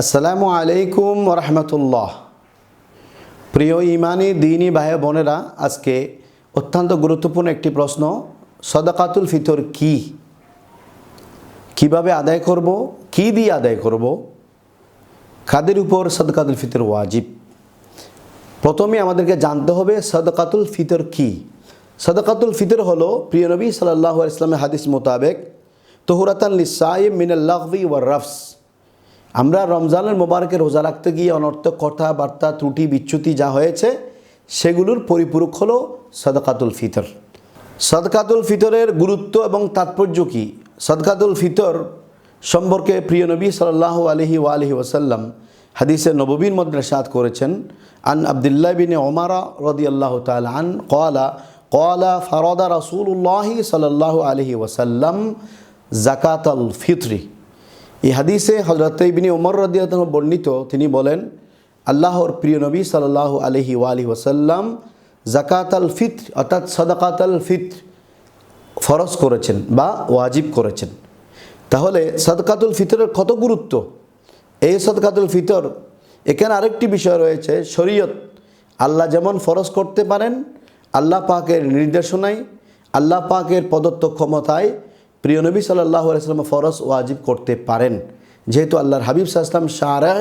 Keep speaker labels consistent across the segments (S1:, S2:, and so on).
S1: আসসালামু আলাইকুম রহমতুল্লাহ প্রিয় ইমানি, দিনী ভাই বোনেরা, আজকে অত্যন্ত গুরুত্বপূর্ণ একটি প্রশ্ন, সদাকাতুল ফিতর কি? কীভাবে আদায় করব? কি দিয়ে আদায় করব? কাদের উপর সদকাতুল ফিতর ওয়াজিব? প্রথমে আমাদেরকে জানতে হবে সদকাতুল ফিতর কি? সদকাতুল ফিতর হলো, প্রিয় নবী সাল্লাহ ইসলামের হাদিস মোতাবেক, তোহরাতান লিসাইম মিনাল্লাহবি ওয়ার রফস। আমরা রমজানের মোবারকে রোজা রাখতে গিয়ে অনর্থক কথাবার্তা, ত্রুটি, বিচ্যুতি যা হয়েছে, সেগুলোর পরিপূরক হলো সদকাতুল ফিতর। সদকাতুল ফিতরের গুরুত্ব এবং তাৎপর্য কী? সদকাতুল ফিতর সম্পর্কে প্রিয় নবী সাল্লাহ আলহি ওয়ালহি ওসাল্লাম হাদিসে নববীর মধ্যে সাদ করেছেন, আন আবদুল্লাহ বিন ওমারা রদি আল্লাহ আন কলা কলা ফারদা রসুল্লাহি সাল্লাহ আলহি ওসাল্লাম জাকাত আল ফিতরি। এই হাদিসে হজরত ইবিনী ওমর রদিয়াত বর্ণিত, তিনি বলেন, আল্লাহর প্রিয় নবী সাল্লাহ আলহি ওয়ালি ওসাল্লাম জাকাত আল ফিত্র, অর্থাৎ সদাকাত আল ফরজ করেছেন বা ওয়াজিব করেছেন। তাহলে সদকাতুল ফিতরের কত গুরুত্ব? এই সদকাতুল ফিতর, এখানে আরেকটি বিষয় রয়েছে, শরীয়ত। আল্লাহ যেমন ফরজ করতে পারেন, আল্লাহ পাকের নির্দেশনায়, আল্লাহ পাকের প্রদত্ত ক্ষমতায় প্রিয় নবী সাল্লাহ আলাইসাল্লাম ফরজ ওয়াজিব করতে পারেন, যেহেতু আল্লাহর হাবিব সাহসলাম শাহরা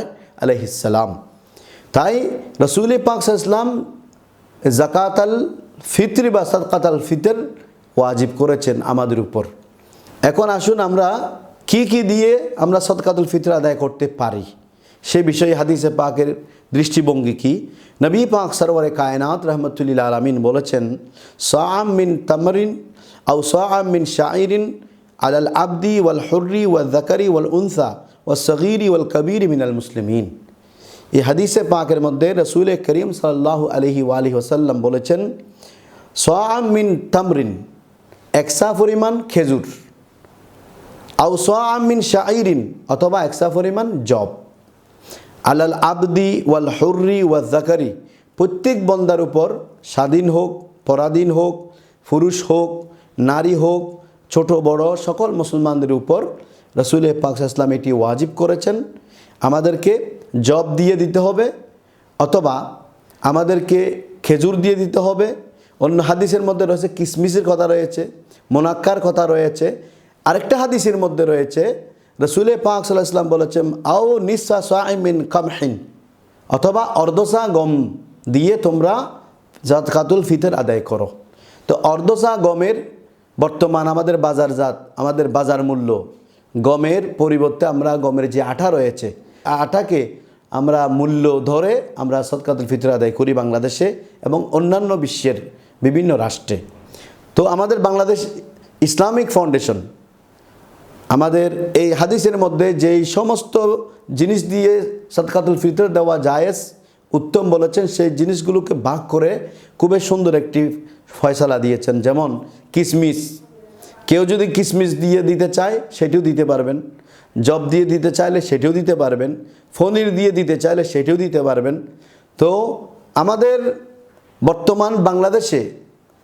S1: আলহিসাল্লাম তাই রসুল পাক জাকাত আল ফিতরি বা সদকাত আল ফিতর ওয়াজিব করেছেন আমাদের উপর। এখন আসুন আমরা কি কি দিয়ে আমরা সদকাতুল ফিতর আদায় করতে পারি, সে বিষয়ে হাদিসে পাকের দৃষ্টিভঙ্গি কি? নবী পাক সরওয়ারে কায়নাত রহমতুল্লিল আলমিন বলেছেন সাম মিন তামরিন আউ সাম মিন শাইরিন আলাল আবদি ওয়াল হর্রি ওয়াল জাকারি ওয়াল উনসা ওয়াল সগিরি ওয়াল কবির মিনাল মুসলিমিন। এই হাদিসে পাকের মধ্যে রসুল করিম সাল্লাহ আলহি ওয়ালি ওসাল্লাম বলেছেন সাম মিন তামরিন, একসা পরিমাণ খেজুর। আউ মিন শাইরিন অথবা একসা পরিমাণ জব আলাল আবদি ওয়াল হর্রি ওয়াল জাকারি প্রত্যেক বন্দার উপর স্বাধীন হোক, পরাধীন হোক, পুরুষ হোক, নারী হোক, ছোট, বড়, সকল মুসলমানদের উপর রসুল পাক ইসলাম এটি ওয়াজিব করেছেন। আমাদেরকে জব দিয়ে দিতে হবে অথবা আমাদেরকে খেজুর দিয়ে দিতে হবে। অন্য হাদিসের মধ্যে রয়েছে, কিসমিসের কথা রয়েছে, মোনাক্কার কথা রয়েছে। আরেকটা হাদিসের মধ্যে রয়েছে রসুলে পাক সাল্লাহ ইসলাম বলেছেন, আও নিসা সাইমিন কামহিন অথবা অর্ধসা গম দিয়ে তোমরা জাতকাতুল ফিতর আদায় করো। তো অর্ধসা গমের বর্তমান আমাদের বাজারজাত আমাদের বাজার মূল্য, গমের পরিবর্তে আমরা গমের যে আঠা রয়েছে আটাকে আমরা মূল্য ধরে আমরা সৎকাতুল ফিতর আদায় করি বাংলাদেশে এবং অন্যান্য বিশ্বের বিভিন্ন রাষ্ট্রে। তো আমাদের বাংলাদেশ ইসলামিক ফাউন্ডেশন আমাদের এই হাদিসের মধ্যে যেই সমস্ত জিনিস দিয়ে সদকাতুল ফিতর দেওয়া জায়েজ, উত্তম বলেছেন, সেই জিনিসগুলোকে ভাগ করে খুবই সুন্দর একটি ফয়সালা দিয়েছেন। যেমন কিসমিস। কেউ যদি কিসমিস দিয়ে দিতে চায়, সেটিও দিতে পারবেন। জব দিয়ে দিতে চাইলে সেটিও দিতে পারবেন। ফনির দিয়ে দিতে চাইলে সেটিও দিতে পারবেন। তো আমাদের বর্তমান বাংলাদেশে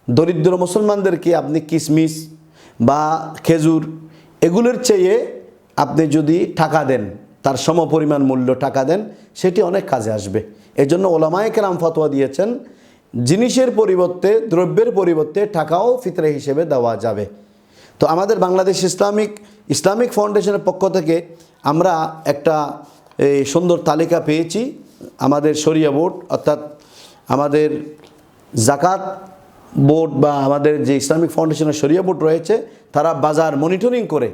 S1: দরিদ্র মুসলমানদেরকে আপনি কিসমিস বা খেজুর এগুলোর চেয়ে আপনি যদি টাকা দেন, তার সমপরিমাণ মূল্য টাকা দেন, সেটি অনেক কাজে আসবে। এজন্য ওলামায় কেরাম ফতোয়া দিয়েছেন, জিনিসের পরিবর্তে, দ্রব্যের পরিবর্তে টাকাও ফিতরে হিসেবে দেওয়া যাবে। তো আমাদের বাংলাদেশ ইসলামিক ইসলামিক ফাউন্ডেশনের পক্ষ থেকে আমরা একটা, এই সুন্দর তালিকা পেয়েছি। আমাদের শরিয়া বোর্ড, অর্থাৎ আমাদের জাকাত বোর্ড বা আমাদের যে ইসলামিক ফাউন্ডেশনের শরিয়া বোর্ড রয়েছে, তারা বাজার মনিটরিং করে।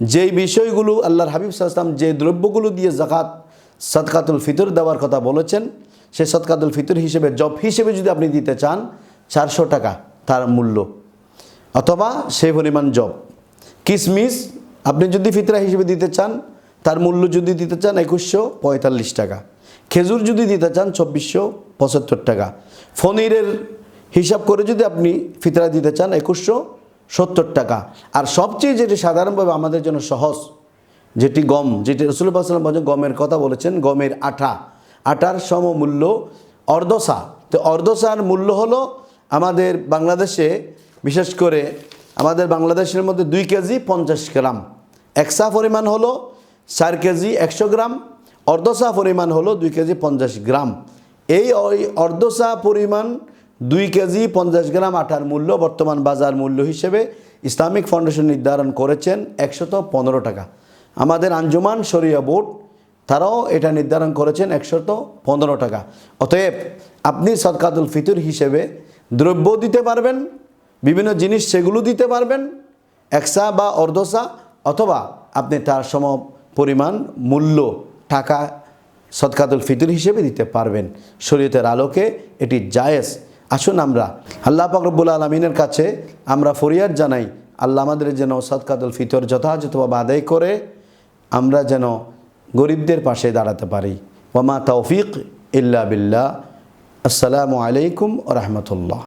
S1: যেই বিষয়গুলো আল্লাহর হাবিব সাল্লাম যে দ্রব্যগুলো দিয়ে জাকাত সদকাতুল ফিতর দেওয়ার কথা বলেছেন সে সদকাতুল ফিতর হিসেবে, জব হিসেবে যদি আপনি দিতে চান, চারশো টাকা তার মূল্য। অথবা সে পরিমাণ জব। কিসমিস আপনি যদি ফিতরা হিসেবে দিতে চান, তার মূল্য যদি দিতে চান একুশশো পঁয়তাল্লিশ টাকা। খেজুর যদি দিতে চান, চব্বিশশো পঁচাত্তর টাকা। ফনিরের হিসাব করে যদি আপনি ফিতরা দিতে চান একুশশো সত্তর টাকা। আর সবচেয়ে যেটি সাধারণভাবে আমাদের জন্য সহজ, যেটি গম, যেটি রসুল্লাহ সাল্লাম বলছেন গমের কথা বলেছেন, গমের আঠা। আটার সমমূল্য অর্ধসা। তো অর্ধসার মূল্য হলো আমাদের বাংলাদেশে, বিশেষ করে আমাদের বাংলাদেশের মধ্যে দুই কেজি পঞ্চাশ গ্রাম। একসা পরিমাণ হলো চার কেজি একশো গ্রাম, অর্ধসা পরিমাণ হলো দুই কেজি পঞ্চাশ গ্রাম। এই ওই অর্ধসা পরিমাণ দুই কেজি পঞ্চাশ গ্রাম আটার মূল্য বর্তমান বাজার মূল্য হিসেবে ইসলামিক ফাউন্ডেশন নির্ধারণ করেছেন একশত পনেরো টাকা। আমাদের আঞ্জুমান শরিয়া বোর্ড, তারাও এটা নির্ধারণ করেছেন একশত পনেরো টাকা। অতএব আপনি সদকাতুল ফিতর হিসেবে দ্রব্য দিতে পারবেন, বিভিন্ন জিনিস সেগুলো দিতে পারবেন, একসা বা অর্ধসা, অথবা আপনি তার সম পরিমাণ মূল্য টাকা সদকাতুল ফিতর হিসেবে দিতে পারবেন। শরীয়তের আলোকে এটি জায়েজ। আসুন আমরা, আল্লাহ পাকরবুল আলমিনের কাছে আমরা ফরিয়াদ জানাই, আল্লাহ আমাদের যেন সদকাতুল ফিতর যথাযথভাবে আদায় করে আমরা যেন গরিবদের পাশে দাঁড়াতে পারি। ওমা তৌফিক ইল্লা বিল্লাহ। আসসালামু আলাইকুম রহমতুল্লাহ।